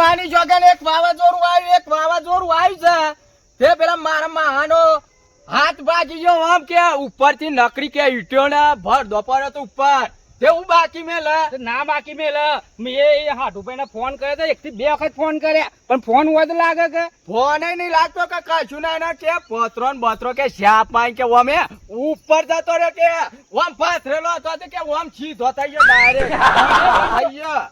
માની જોગન એક વાવાઝોડું આવ્યું એક વાવાઝોડું આવ્યું છે. તે પેલા મારા માનો હાથ બાકી ગયો આમ કે ઉપરથી નકરી કે ઈટ્યો ને ભર દોપર હતો ઉપર. તે બાકી મેં તો ના બાકી મેલ. મેં એ હાટુભાઈ ફોન કર્યો તો એક થી બે વખત ફોન કર્યા. પણ ફોન હોય તો લાગે કે? ફોન નહીં લાગતો કે કશું ના કે પત્રો ને બત્રો કે શ્યાપ પાઈ કે ઓમે ઉપર જતો રહ્યો કે ઓમ પાથરેલો હતો કે ઓમ સીધો થઈ ગયો ડાયરેક્ટ.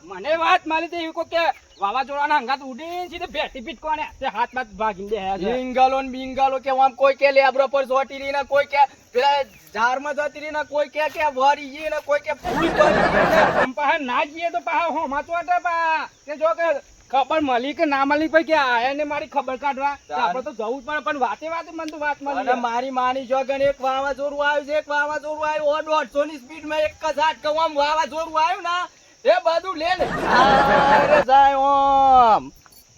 મને વાત મારી તો એવી કોઈ કે વાવાઝોડાના હંગાત ઉડીને સીધે ભેટી પીટકોને તે હાથ બાત ભાગીને દે છે. બિંગાલો ને બિંગલો કે આમ કોઈ કે લેબરો પર ચોટી રહી ને કોઈ કે પેલા ઝાડમાં જતી રહી ને કોઈ કે કે વરી ગઈ ને કોઈ કે પડી ગઈ ને. જઈએ તો પાહે હો માં તો પા કે જો કે ખબર મળી કે ના મળી પછી કે આયા ને મારી ખબર કાઢવા. તો આપણે તો જવું જ પડે પણ વાતે વાતે મને તો વાત મળી મારી માની જોગન એક વાવાઝોડું આવ્યું છે એક વાવાઝોડું આવ્યું. દોઢસો ની સ્પીડમાં એક જ હાથ કહું આમ વાવાઝોડું આવ્યું ને. એ બધું લે ને. અરે જાય ઓમ.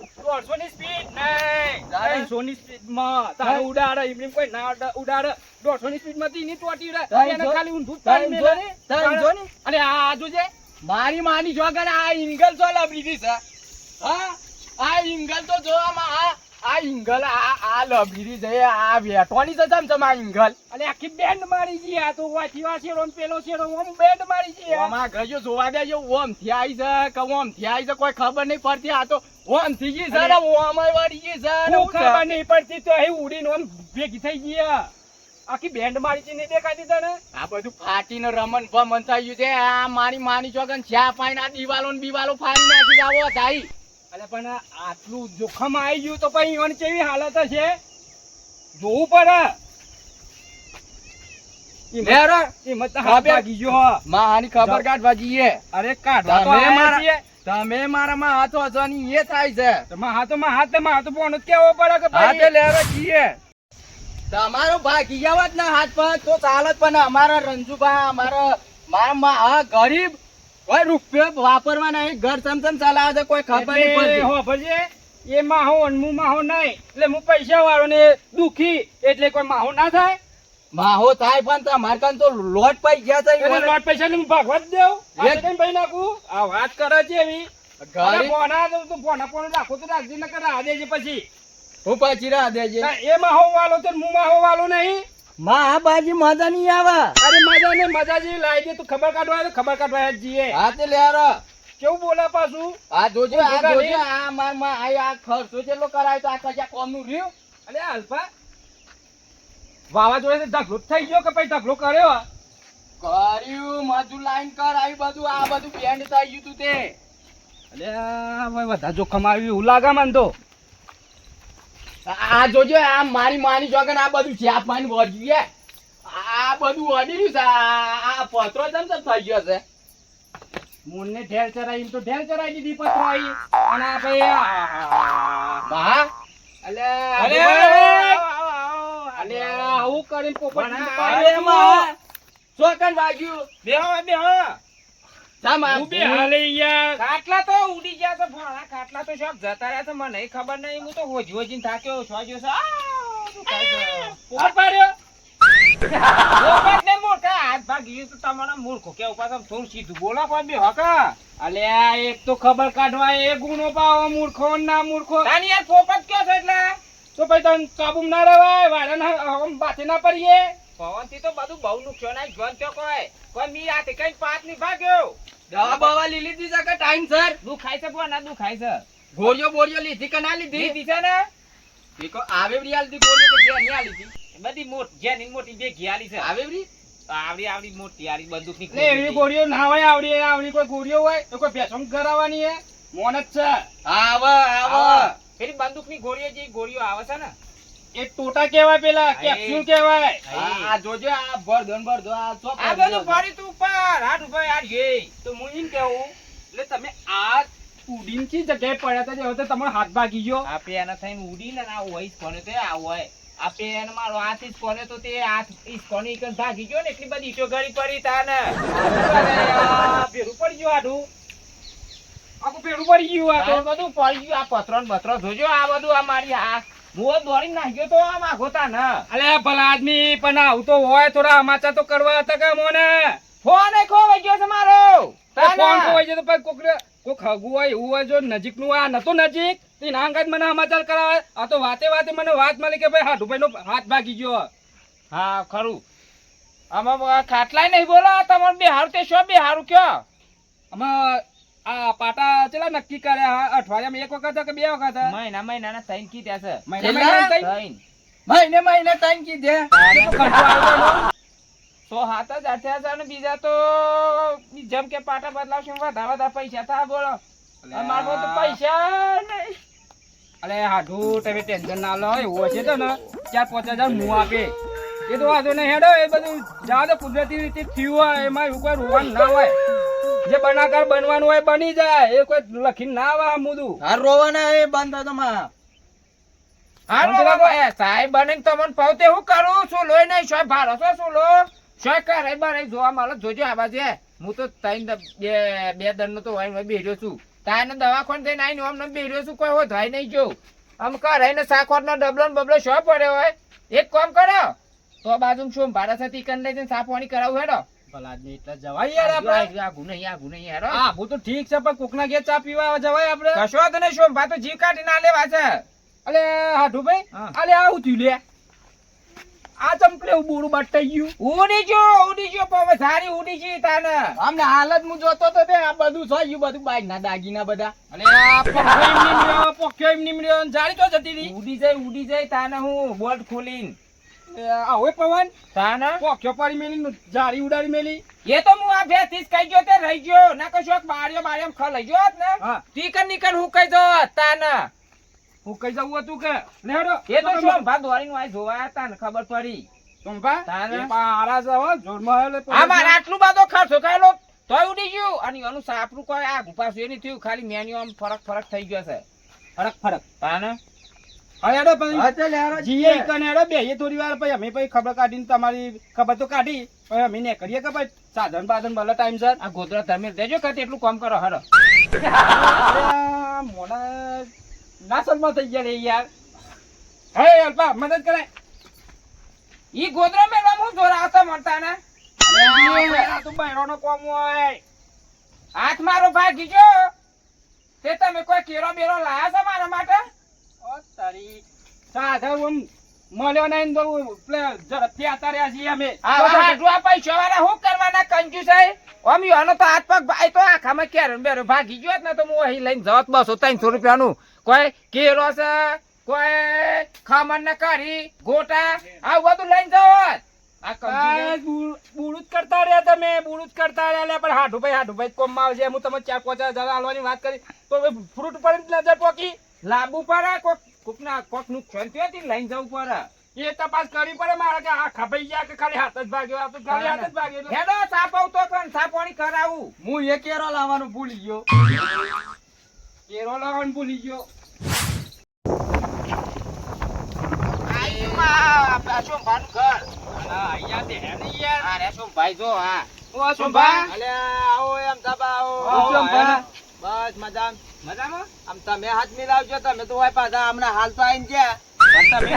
દોઢસો સ્પીડ નહીં. તારે? ત્રણસો ની સ્પીડમાં તારે ઉડાડે એમની કોઈ ના ઉડા- ઉડાડે. દોઢસો ની સ્પીડમાંથી ટોટી રહે. એને ખાલી ઊંધું તારી મેલે. ને. ત્રણસો ને? અને આ આજુ છે. મારી માની જોગન આ ઇંગલ તો લબડી છે. હા? આ ઇંગલ તો જોવામાં આ આ ઇંગલ આ આ લભીરી જઈએ છે આ વેટવાની છે જમ જમ આ ઇંગલ. અને આખી બેન્ડ મારી ગઈ આ તો વાથી વાસી રોમ ને પેલો શેરો ઓમ બેન્ડ મારી ગઈ આમાં ગયો જોવા દેજો ઓમથી આવી છે કે ઓમથી આવી છે કોઈ ખબર નહીં પડતી આ તો ઓમથી ગઈ છે ને ઓમ વળી ગઈ છે ને ખબર નહીં પડતી તો અહીં ઉડીને ઓમ ભેગી થઈ ગઈ આખી બેન્ડ મારી છે નહીં દેખાતી તને આ બધું ફાટીને રમન ભમન થઈ ગયું છે આ મારી માની ચોગન ચા પાઈને આ દિવાલો ને દિવાલો ફાડી નાખી જાવો તાઈ અલે પણ આટલું જોખમ આવી ગયું તો પછી ઈવન કેવી હાલત હશે? જોવું પડે. અરે તમે મારા-. તમે હાથો એ થાય છે. હાથો માં હાથમાં હાથો પોણો કેવો પડે કે તમારો ભાગી જવાત ના હાથ પર તો ચાલત પણ અમારા રંજુભા અમારા મારા મા ગરીબ કોઈ રૂપિયો વાપરવા નહીં ઘર ચમચમ ચલાવે છે કોઈ ખબર નહીં પડતી. હો ભજે એ માહો અનમુ માહો નહીં એટલે હું પૈસા વાળો ને દુખી એટલે કોઈ માહો ના થાય. માહો થાય પણ તમારે કાન તો લોટ પૈસા ગયા છે એટલે લોટ પૈસા ને હું ભાગવા જ દઉં. આ કઈ ભાઈ નાખું? આ વાત કરે છે એવી ઘરે ફોના તો તું ફોના ફોન રાખો તો રાખજે નકર આ દેજે પછી. હું પછી રાહ દેજે. એ માહો વાળો તો હું માહો વાળો નહીં. માં બાજી મજા નહીં આવે અરે મજા ને મજા જેવી લાઈ દે તું ખબર કાઢવા તો ખબર કાઢવા જ જઈએ હા તે લેરો કેવું બોલા પાછું આ જોજો આ જોજો આ મારમાં આ આ ખર્ચો કેટલો કરાય તો આ કજા કોમનું રહ્યું અલે અલ્પા વાવાઝોડે ઢગલો જ થઈ ગયો કે પછી ઢગલો કર્યો કર્યું મજૂર લાઈન કર આવી બધું આ બધું બેન્ડ થઈ ગયું તું તે અલે બધા જોખમ આવ્યું એવું લાગે મને તો આ જોજો આ મારી માની જોગન આ બધું ચાપ પાણી વળગી છે આ બધું વળી રહ્યું છે. આ પથરો જમ જમ થઈ ગયો છે. મૂળને ઢેર ચરાઈ તો ઢેર ચરાઈ દીધી પથરો આવી અને આ ભાઈ બા અલે અલે, અલે આવું કરીને પોપટ પાડે માં ચોકન વાગ્યું? બેહો બેહો. ખાટલા તો ઉડી ગયા છે ભોળા ખાટલા તો શોખ જતા રહ્યા છે મને ખબર નહીં હું તો હોજ હોજીને થાક્યો છો. જો પોપટ પાડ્યો. પોપટ ને મોટા હાથ ભાગી તો તમારા મૂર્ખો કે ઉપર થોડું સીધું બોલા કોઈ બે હકા અલે આ એક તો ખબર કાઢવા એ ગુનો પાવો મૂર્ખો ને ના મૂર્ખો. તાની યાર પોપટ કયો છે એટલે? તો ભાઈ તને કાબુ ના રહેવાય વાળા ના બાથે ના પડીએ. પવનથી તો બધું બહુ નુકસાન આવી જોન તો કોઈ. કોઈ મી આ કઈ પાતની ભાગ્યો. દવા બવા લીલી દીધા કે ટાઈમ સર? દુખાય છે પણ ના દુખાય છે. ગોળીઓ બોળીઓ લીધી કે ના લીધી? લીધી છે ને. ઈકો આવે બરી આલતી ગોળીઓ કે જે નહીં આલી હતી બધી મોટી જેની મોટી બે ઘિયાલી છે. આવે બરી આવડી આવડી મોટી આરી બંદૂકની એવી ગોળીઓ ના હોય આવડી આવડી કોઈ ગોળીઓ હોય તો કોઈ ભેસમ કરાવવાની હે? મોન જ છે. આવ આવ. પેલી બંદૂકની ગોળીઓ જે ગોળીઓ આવે છે ને એ ટોટા કેવાય પેલા કેપ્સ્યુલ કેવાય આ જોજો આ ભર ધન ભર દો આ ચોપ આ બધું ફરી તું ઉપર હાથ ઉપર યાર ગઈ તો હું ઈન કેવું એટલે તમે આ ઉડીનથી જગ્યાએ પડ્યા હતા તો તમારો હાથ ભાગી ગયો. આ એના થઈને ઉડીને આ હોય કોને તે આ હોય. આ પેન મારો હાથ ઈસ કોને તો તે હાથ ઈસ કોને ઈકન ભાગી ગયો ને એટલી બધી ઈટો ગળી પડી તાને. ને ભેરું પડી ગયો આડું. આખું ભેરું પડી ગયું આ બધું પડી ગયું આ પથરો ને બથરો જોજો આ બધું આ મારી આ મુઓ દોડી નાખ્યો તો આ માગો તા અલે ભલા આદમી પણ આવું તો હોય થોડા સમાચાર તો કરવા હતા કે મોને? ફોન એ ખોવાઈ ગયો છે મારો. ફોન ખોવાઈ તો પછી હોય એવું હોય જો નજીકનું. હોય, આ નતો નજીક. તે ના મને સમાચાર કરાવે. આ તો વાતે વાતે મને વાત મળી કે ભાઈ હાડુભાઈ નો હાથ ભાગી ગયો. હા ખરું. આમાં ખાટલાય નહીં બોલો. તમારું બે હારું તે શું બિહારું કયો? આમાં આ પાટા ચલા નક્કી કર્યા અઠવાડિયામાં એક વખત કે બે વખત? મહિના મહિનાના ત્રણ કી ત્યાં છે. મહિના? મહિના? ત્રણ મહિને મહિને કી દે સો હાથ જ અઠ્યા છે અને બીજા તો જેમ કે પાટા બદલાવશે વધારે વધારે પૈસા થાય બોલો. મારો તો પૈસા નહીં. અરે હાડું તમે ટેન્શન ના લો. એવું હશે તો ને ચાર પાંચ હજાર હું આપે. એ તો વાંધો નહીં હેડો એ બધું જાઓ તો કુદરતી રીતે થયું હોય એમાં એવું કોઈ રોવાનું ના હોય. જે બનાકાર બનવાનું હોય બની જાય. એ કોઈ લખીને ના આવે મુદું. આ રોવાના એ બંધ તમા હાર હારું સાહેબ બનીને તમને પાવતે હું કરું? છું લોય નહીં શોય ભારો છો શું લો શોય કરે? બારે જોવા માલ જોજો આ બાજુ હું. તો ત્રણ બે બે દન નો તો વાઈને બેઠ્યો છું. તાને દવાખાને થઈને આવીને ન બેઠ્યો છું કોઈ હોય નહીં જો આમ કરે ને સાખોટ નો ડબલો ને બબલો શો પડ્યો હોય? એક કામ કરો. તો બાજુ શું ભાડા સાથે કન લઈ જઈને સાફ પાણી કરાવું હેડો. ભલા એટલે જવાય યાર આપણે. આગુ નહીં આગુ નહીં હેડો. હા હું તો ઠીક છે પણ કોકના ઘેર ચા પીવા જવાય આપણે? કશો તો નહીં શું તો જીવ કાઢી ના લેવા છે. અલે હાડું ભાઈ અલે આવું થયું લે. આ ચમકલે બોરું બટાઈ ગયું. ઉડી ગયો ઉડી જો પણ સારી ઉડી જી તાને. અમને હાલત હું જોતો તો તે આ બધું થઈ ગયું બધું બાઈક ના દાગીના બધા. અલે આ પક્યો એમ ની મળ્યો એમ ની જાળી તો જતી રહી. ઉડી જાય ઉડી જાય તાને હું બોટ ખોલીને. એ પવન? તાના પોખ્યો પાડી મેલી જારી ઉડાડી મેલી. એ તો હું આ ભેતીસ કહી ગયો તે રહી ગયો. ના કશો બારીઓ બારીઓ ખ લઈ ગયો ને હા. ટીકન નીકન હું કહી દો તાના. હું કહી જવું હતું કે? લેડો એ તો શું ભા દોરીને વાય જોવા તાને ખબર પડી. સોમભા તાને? પારા હો જોરમાં એટલે આ મારે આટલું બધો ખર્ચો કાયલો તોય ઉડી ગયું. અને એનું સાપરું કોઈ આ ગુપાસું એ નહીં થયું. ખાલી મેન્યુ આમ ફરક ફરક થઈ ગયો છે. ફરક ફરક. તાને. હવે હેડો પછી જીએ કને હેડો બેહીએ થોડી વાર પછી અમે પછી ખબર કાઢીને તમારી ખબર તો કાઢી. પછી અમે ને કરીએ ખબર. સાધન બાધન ભલે ટાઈમ સર આ ગોદરા તમે દેજો કે એટલું કામ કરો હરો અરે મોડા નાસલમાં થઈ ગયા રે યાર. હે અલ્પા મદદ કરે. ઈ ગોદરા મેળવા હું જોરા મળતા ને? તું આ કોમ હોય. હાથ મારો ભાગી ગયો. તે તમે કોઈ કેરો બેરો લાયા છે મારા માટે? તારી સાધન મળ્યો નહીં તો ઝડપથી આતા રહ્યા છીએ અમે. આવા પૈસા વાળા શું કરવાના કંજુ છે યોનો તો હાથ પગ ભાઈ તો આખામાં કેરો ને બેરો ભાગી ગયો ને તો હું અહીં લઈને જત બસો ત્રણસો રૂપિયાનું. કોઈ કેરો છે કોઈ ખમણ ને કરી ગોટા આવું બધું લઈને જવો જ કરતા રહ્યા તમે બુળું કરતા રહ્યા પણ હાડુભાઈ હાડુભાઈ કોમ આવજે. હું તમે ચાર પાંચ હજાર આલવાની વાત કરી. તો ફ્રૂટ પર નજર પોકી. લાંબુ પડે કોક કોકના કોક નુકસાન થયું હતી લઈને જવું પડે. એ તપાસ કરવી પડે મારે કે આ ખપાઈ ગયા કે ખાલી હાથ જ ભાગ્યો? આ તો ખાલી હાથ જ ભાગ્યો હેડો સાપ આવતો પણ સાપોણી કરાવું. હું એ કેરો લાવવાનું ભૂલી ગયો. કેરો લાવવાનું ભૂલી ગયો. ભાઈ જો હા ને ઓ શોભા. આવો એમ આવો. આયા. બસ મજામ. મજામાં? આમ તમે હાથ મિલાવજો તમે તો હોય પાછા હમણાં હાલ તો આઈને ગયા. તમે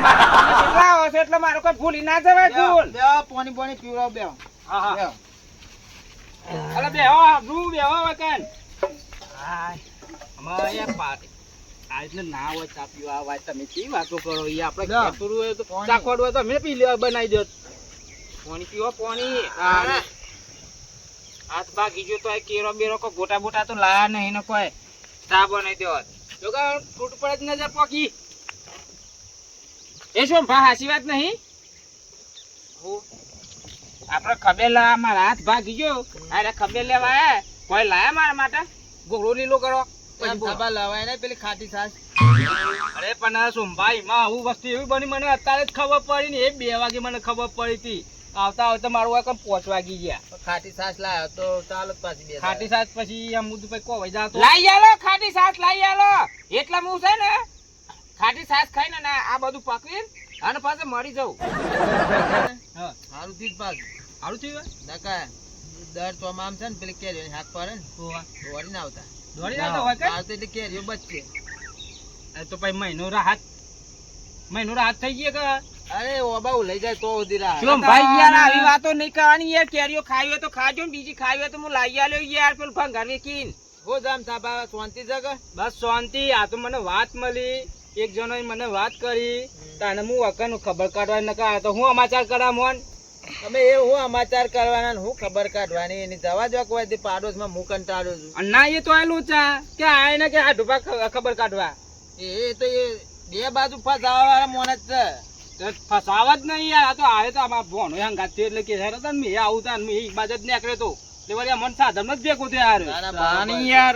આવો છો એટલે મારો કોઈ ભૂલી ના જવાય ભૂલ. બે પોણી પોણી પીવડાવો બે. હા હા. અરે બેહો રૂ બેહો વકન અમારે પાટી આ ના હોય ચા પીવા વાત તમે કેવી વાતો કરો? એ આપણે લો. હોય તો. ચાખવાડ હોય તો અમે પી લેવા બનાવી દો. પાણી પીવો પાણી. હાથ ભાગ ઈજો તો કેરો બેરો કો ગોટા બોટા તો લાયા નહીં ને કોઈ ચા બનાવી દેવા જો કે ફ્રૂટ પર જ નજર પોકી. એ શું ભા હાસી વાત નહીં? આપડે ખબર લેવા મારા હાથ ભાગી ગયો. અરે ખબે લેવા આયા. કોઈ લાયા મારા માટે? ગોળો લીલો કરો. તાબા લવાય ને પેલી ખાટી છાશ. અરે પણ સુંભાઈ માં આવું વસ્તુ એવી બની મને અત્યારે જ ખબર પડી ને એ બે વાગે મને ખબર પડી હતી. આવતા આવતા મારું આ કામ પાંચ વાગી ગયા. ખાટી સાસ લાયો તો ચાલો પાછી બે ખાટી સાસ પછી આમ બધું પછી કોવાઈ જાતો લઈ આલો ખાટી સાસ લઈ આલો. એટલા હું છે ને ખાટી સાસ ખાઈને ને આ બધું પકવીને અને પાછે મરી જવું હા. હારું થી જ પાછું. સારું થયું નકા દર ચોમા આમ છે ને પેલી કેરીઓ હાથ પડે ને આવતા. દોડી ના આવતા દોડી હોય કે? બહાર તો એટલે કેરીઓ બચશે એ તો પછી મહિનો રાહત મહિનો રાહત થઈ ગયો કે? અરે ઓબાઉ લઈ જાય તો ઉધીરા શું ભાઈ યાર આવી વાતો નહીં કરવાની યાર. કેરીઓ ખાવી હોય તો ખાજો ને બીજી ખાવી હોય તો હું લાવી આલ્યો યાર. પેલું ભંગાર કીન હો જામ સાબા શાંતિ જગ બસ શાંતિ. આ તો મને વાત મળી. એક જણો મને વાત કરી. તાને હું નું ખબર કાઢવા નકા આ તો હું સમાચાર કરા મોન તમે એ હું સમાચાર કરવાના હું ખબર કાઢવાની? એની જવા જો કોઈ દી પાડોશમાં હું કંટાળું છું. ના એ તો આયેલું છે. કે આય ને કે આ ઢુપા ખબર કાઢવા. એ તો એ બે બાજુ ફસાવા વાળા મોન જ છે. ફસાવા જ નહીં યાર. આ તો આવે તો આમાં ભોણો હંગાત થયો એટલે કે હેરો તને મેં આવું તા મેં એક બાજુ જ નીકળ્યો તો. એટલે વળી મન સાધન જ ભેગું થયો ના, ના, યાર પાણી યાર.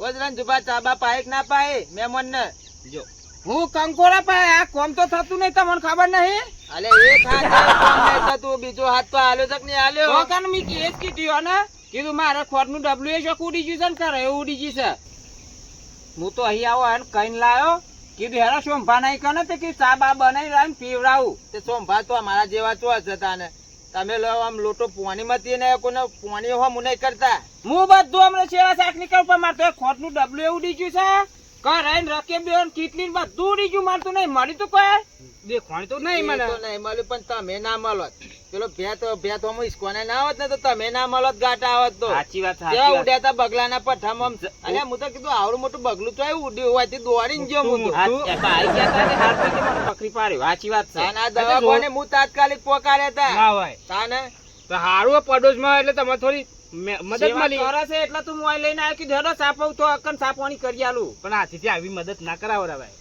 વજરાન જુબા ચાબા પાય કે ના પાય મેમન ને જો. હું કંકોરા પાય આ કોમ તો થતું નહીં તમને ખબર નહીં? અલે એક હાથ કોમ નહીં થતું, બીજો હાથ તો હાલ્યો તક કે નહીં હાલ્યો તો કાન મેં કેસ કીધું હો ને કીધું મારે ખોટનું ડબલ્યુ એ શોખ ઉડી ગયું છે ને કરે એવું ઉડી ગયું છે. હું તો અહીં આવો અને કઈને લાયો. કીધું હેરા સોંભા નહીં કરે તે કીધું ચા બા બનાવી લાવીને પીવડાવું. તે સોમભા તો અમારા જેવા ચો જતા ને. તમે લો આમ લોટો પોણી મતી ને કોને પોણી હો મું નહીં કરતા. હું બધું અમને સેવા શાક નીકળ પર મારતો ખોટનું ડબલું એવું ડીજ્યું છે. કર ને રકે બે કીટલી ને બધું ડીજ્યું મારતું નહીં મળી તો કોઈ. દેખવાણી તો નહીં મળે. મને નહીં મળ્યું પણ તમે ના મળોત પેલો ભેત ભેત હમ ઈસકોને ના આવત ને તો તમે ના મળત ગાટા આવત તો. સાચી વાત સાચી વાત. ઉડ્યા તા બગલાના પઠામાં અને હું તો કીધું આવડું મોટું બગલું તો એવું ઉડ્યું હોય તે દોડીને ગયો હું તો. આઈ ગયા તા ને હાથ પકડી મને પકડી પાડ્યો. સાચી વાત છે. ના દવા કોને હું તાત્કાલિક પોકાર્યા તા. ના હોય. તાને તો હારું પડોશમાં એટલે તમે થોડી મે- મદદ મળી. કરે છે એટલે તું મોબાઈલ લઈને આવ્યો કે હેડો સાપવ તો અકન સાપવાની કરી આલું. પણ હાથીથી આવી મદદ ના કરાવો ભાઈ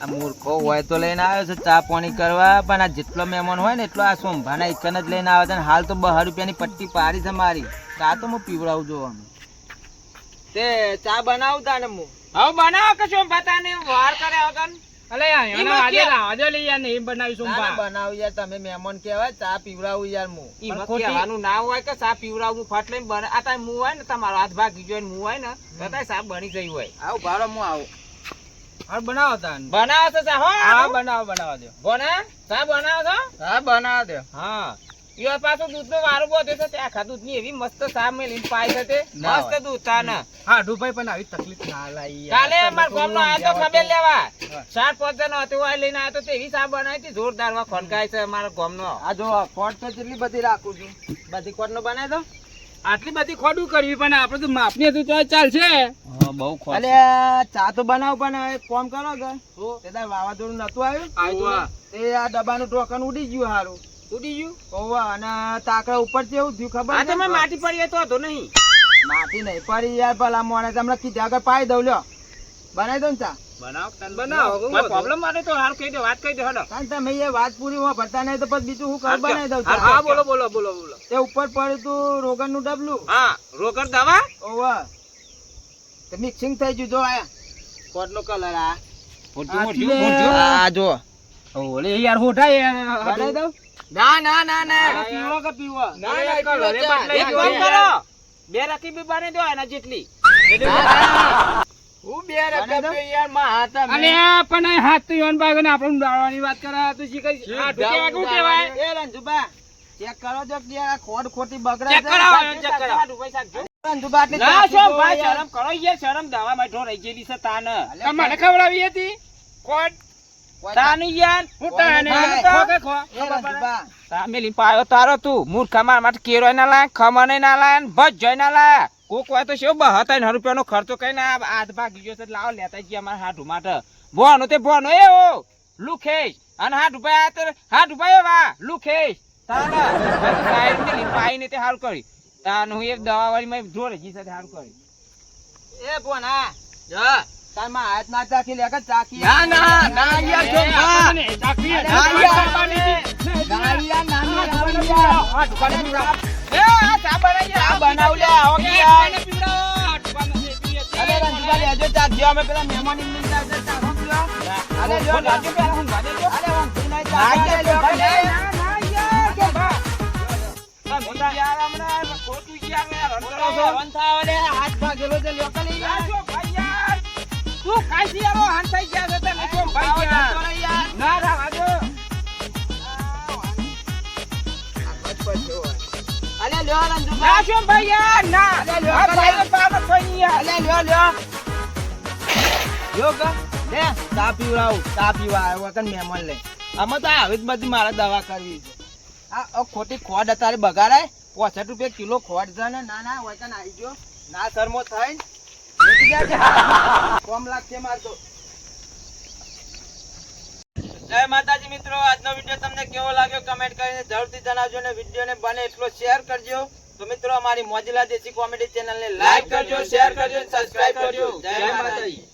આ મૂર્ખો હોય તો લઈને આવ્યો છે ચા પાણી કરવા. પણ આ જેટલો મહેમાન હોય ને એટલો આ સોંભાના એકન જ લઈને આવે છે. હાલ તો બહાર રૂપિયાની પટ્ટી પાડી છે મારી. ચા તો હું પીવડાવું જોવાનું. તે ચા બનાવતા ને હું. હવે બનાવો કે શું બતાને વાર કરે અગન અલે આજે લઈ યાર નહીં બનાવીશું ના, ના, બા બનાવું યાર તમે મહેમાન કહેવાય ચા પીવડાવું યાર હું. ઈમાં કહેવાનું ના હોય કે ચા પીવડાવું ફટ લઈને બને. આ તાય મું હોય ને તમારો હાથ ભાગી ગયો ને મું હોય ને તો તાય બની ગઈ હોય. આવ ભાડો હું આવું. હાર બનાવો તાન. બનાવો તો સા હો હા બનાવો બનાવો દો. બને સા બનાવો છો? હા બનાવ દે. હા. ઈવર પાછું દૂધ નો વારો બોધે છે તે આખા દૂધની એવી મસ્ત સા મેલીને પાય છે મસ્ત દૂધ તાને. હા ડુભાઈ પણ આવી તકલીફ ના લાવી કાલે તમે માર થોડું આયો તો ખબર લેવા. ચાર પાંચ જણ હતો આ લઈને આવ્યો તો તેવી સા બનાવી હતી જોરદારમાં ખનકાય છે મારા ગામનો. આ જો કોટ તો કેટલી બધી રાખું છું. બધી કોટ નો બનાવી દો આટલી બધી ખોટું કરવી પણ આપણે તો માપની હતું તો ચાલશે. બહુ અલે ચા તો બનાવ પણ એક કામ કરો કે તે તાર વાવાઝોડું નતું આવ્યું? આવ્યું તે આ ડબ્બાનું ટોકન ઉડી ગયું હારું. ઉડી ગયું? ઓવા અને તાકડા ઉપર જેવું થયું ખબર આ તમે માટી પડી તો હતો નહીં. માટી નહીં પડી યાર ભલા મોણે તમને કીધા આગળ પાઈ દઉં લ્યો. બનાવી દઉં ને ચા. બનાવો તાન બનાવો પ્રોબ્લેમ માટે તો હારું કહી દો વાત કહી દો હેડો કારણ તમે એ વાત પૂરી માં ભરતા નહીં તો પછી બીજું હું કર બનાવી દઉં હા, ચા. બોલો બોલો બોલો બોલો. તે ઉપર પડ્યું તું રોગનનું ડબલું. હા રોકડ દવા? ઓવા. તે મિક્સિંગ થઈ ગયું જો આયા. કોટ નો કલર આ આ જો. ઓલે યાર હોઠા બનાવી દઉં? ના ના ના ના. પીવો કે પીવો ના, ના, એક કામ કરો. બે રકી બી બની દો એના જેટલી. ખોટી બગડે. શરમ કરો યાર શરમ દવા રહી ગયેલી છે તાન. ખવડાવી હતી? કોટ તાન યાર હું તાને ખો ખો તારો તું. મૂર્ખા માર માટે કેરો ના લાય ખમણ ના લાય ને ભજ જોઈ ના લાય. કોક વાત તો શું બહતા ને રૂપિયાનો ખર્ચો કઈ ના આધ ભાગી ગયો છે લાવો લેતા જઈએ અમારા હાથ માટે ભોનો તે ભોનો એ ઓ લુખેશ અને હાથ રૂપિયા તે હાથ રૂપિયા વાહ લુખેશ તાના પાઈ ને તે હારું કરી તાન હું એક દવા વાળી માં જોડે જી સાથે હારું કરી એ બોના જા તારમાં હાથ ના ચાખી લે કે ચાખી ના યાર જો યાર. યાર યાર. એ આ ચા બનાવી ચા બનાવ લે આવો કે યાર. અરે રંજુબા લેજો ચાખજો અમે પેલા મહેમાન ઇન્ડિયન ચાખજો ચાખો લ્યો અરે લ્યો રાજુ પેલા હું ગાજે જો અરે ઊંઘી નહીં ના ચાખો યાર, લ્યો ભાઈ, ભાઈ. ના, ના, યાર, જો ભા. તમે યાર હમણાં ખોટું યાર મેં રન છો. રન થાવ હાથ ભાગેલો છે લ્યો યાર જો ભાઈ યાર. તું ખાઈ યાર, હાથ થઈ ગયા છે જો ભાઈ યાર. ના, ના. લ્યો રંજુબા ના, જો ભાઈ યાર, ના. અલે, લ્યો, આ. ભાઈનો પાવર કોઈ યાર. અલે લ્યો લ્યો લ્યો કે લે ચા પીવડાવું ચા પીવા આવ્યો કે મહેમાન લે આમાં તો આવી જ બધી મારે દવા કરવી છે આ ખોટી ખોડ અત્યારે બગાડાય પોસઠ રૂપિયા કિલો ખોટ છે ને ના ના હોય તો નાઈ જો ના શરમો થાય. કોમ લાગશે માર તો જય માતાજી મિત્રો, આજનો વીડિયો તમને કેવો લાગ્યો કમેન્ટ કરીને જરૂરથી જણાવજો અને વિડીયોને બને એટલો શેર કરજો. તો મિત્રો, અમારી મોજીલા દેશી કોમેડી ચેનલને લાઈક કરજો શેર કરજો સબસ્ક્રાઇબ કરજો. જય માતાજી.